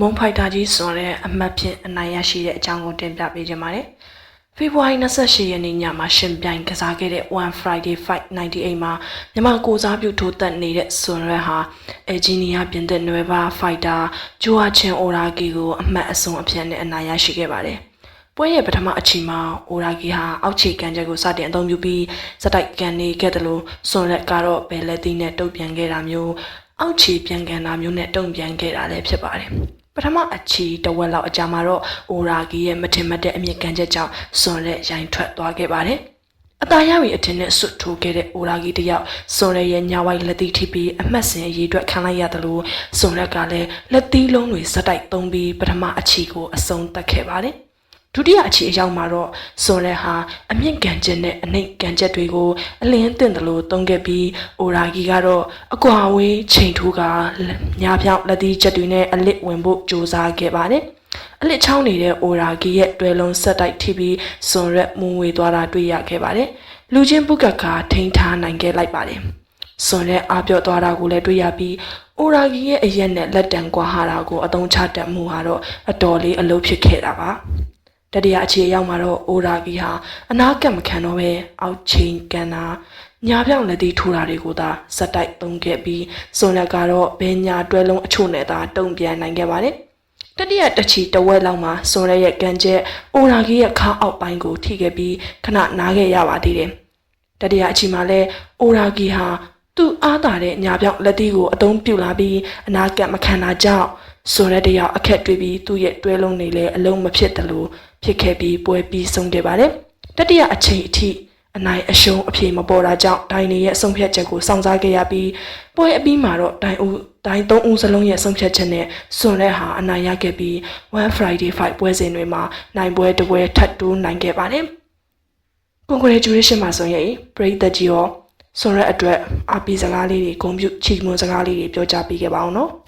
မုံဖိုက်တာကြီးစွန်တဲ့အမှတ်ဖြင့်အနိုင်ရရှိတဲ့အကြောင်းကိုတင်ပြပေးကြပါမယ်။ဖေဖော်ဝါရီ28ရက်နေ့ညမှာရှင်ပြိုင်ကစားခဲ့တဲ့ One Friday Fight 98မှာမြန်မာကိုစားပြုထိုးသက်နေတဲ့စွန်ရက်ဟာအဂျီနီယာပြင်သစ်နွယ်ဘာဖိုက်တာဂျိုအာချင်အိုရာဂီကိုအမှတ်အဆုံးအဖြစ်နဲ့အနိုင်ရရှိခဲ့ပါတယ်။ပွဲရဲ့ပထမအချိန်မှာအိုရာဂီဟာအောက်ခြေကန်ချက်ကိုစတင်အသုံးပြုပြီးစတိုက်ကန်နေခဲ့တယ်လို့စွန်ရက်ကတော့ဘယ်လက်သီးနဲ့တုံ့ပြန်ခဲ့တာမျိုးအောက်ခြေပြန်ကန်တာမျိုးနဲ့တုံ့ပြန်ခဲ့တာလည်းဖြစ်ပါတယ်။ ပထမအချီတဝက်လောက်အကြာမှာတော့အိုရာဂီရဲ့မထင်မှတ်တဲ့အမြင့်ကန်ချက်ကြောင့်စွန်ရက်ရိုင်းထွက်သွားခဲ့ပါတယ်။အသားရရီအထင်နဲ့ဆွတ်ထိုးခဲ့တဲ့အိုရာဂီတယောက်စွန်ရက်ရဲ့ညာဝိုက်လက်သီးထိပြီးအမှတ်စဉ်အရေးအတွက်ခံလိုက်ရတယ်လို့စွန်ရက်ကလည်းလက်သီးလုံးတွေစတိုက်သုံးပြီးပထမအချီကိုအဆုံးသတ်ခဲ့ပါတယ်။ ဒုတိယအခြေအရောက်မှာတော့စွန်ရဲဟာအမြင့်ကန်ချက်နဲ့အနှိမ်ကန်ချက်တွေကိုအလင်းတင်တယ်လို့သုံးခဲ့ပြီးအိုရာဂီကတော့အကွာဝေးချိန်ထိုးကညာပြောင်လက်သီးချက်တွေနဲ့အလစ်ဝင်ဖို့ကြိုးစားခဲ့ပါတယ်။အလစ်ချောင်းနေတဲ့အိုရာဂီရဲ့တွဲလုံးဆက်တိုက်ထိပြီးစွန်ရက်မူဝေသွားတာတွေ့ရခဲ့ပါတယ်။လူချင်းပုကကထိန်းထားနိုင်ခဲ့လိုက်ပါတယ်။စွန်ရဲအားပြော့သွားတာကိုလည်းတွေ့ရပြီးအိုရာဂီရဲ့အရက်နဲ့လက်တံကွာဟာတာကိုအသုံးချတတ်မှုဟာတော့အတော်လေးအလုပ်ဖြစ်ခဲ့တာပါ တတိယအခြေအရောက်မှာတော့အိုရာဂီဟာအနာကပ်မခံတော့ပဲအောက်ချိန်ကန်တာညာပြောင်လက်သီးထိုးတာတွေကိုသာစက်တိုက်သုံးခဲ့ပြီးစွန်လက်ကတော့ဘဲညာတွဲလုံးအချို့နဲ့သာတုံ့ပြန်နိုင်ခဲ့ပါတယ်တတိယတချီတဝက်လောက်မှာစွန်ရဲရဲ့ကန်ချက်အိုရာဂီရဲ့ခါအောက်ပိုင်းကိုထိခဲ့ပြီးခဏနားခဲ့ရပါသေးတယ်တတိယအချီမှာလဲအိုရာဂီဟာသူ့အားတာတဲ့ညာပြောင်လက်သီးကိုအသုံးပြုလာပြီးအနာကပ်မခံတာကြောင့် ဆိုရက်တယောက်အခက်တွေ့ပြီးသူ့ရဲ့တွဲလုံးတွေလည်းအလုံးမဖြစ်တယ်လို့ဖြစ်ခဲ့ပြီးပွဲပြီးဆုံးခဲ့ပါတယ်။တတိယအချိန်အထိအနိုင်အရှုံးအပြေမပေါ်တာကြောင့်ဒိုင်နေရဲ့ဆုံးဖြတ်ချက်ကိုစောင့်စားခဲ့ရပြီးပွဲအပြီးမှာတော့ဒိုင်ဦးဒိုင်သုံးဦးစလုံးရဲ့ဆုံးဖြတ်ချက်နဲ့စွန်ရက်ဟာအနိုင်ရခဲ့ပြီး One Friday Fight ပွဲစဉ်တွေမှာနိုင်ပွဲတစ်ပွဲထပ်တိုးနိုင်ခဲ့ပါတယ်။ congratulation မှာဆိုရင်ပရိသတ်ကြီးရောစွန်ရက်အတွက်အပီစကားလေးတွေဂုဏ်ပြုချီးမွမ်းစကားလေးတွေပြောကြားပေးခဲ့ပါအောင်နော်။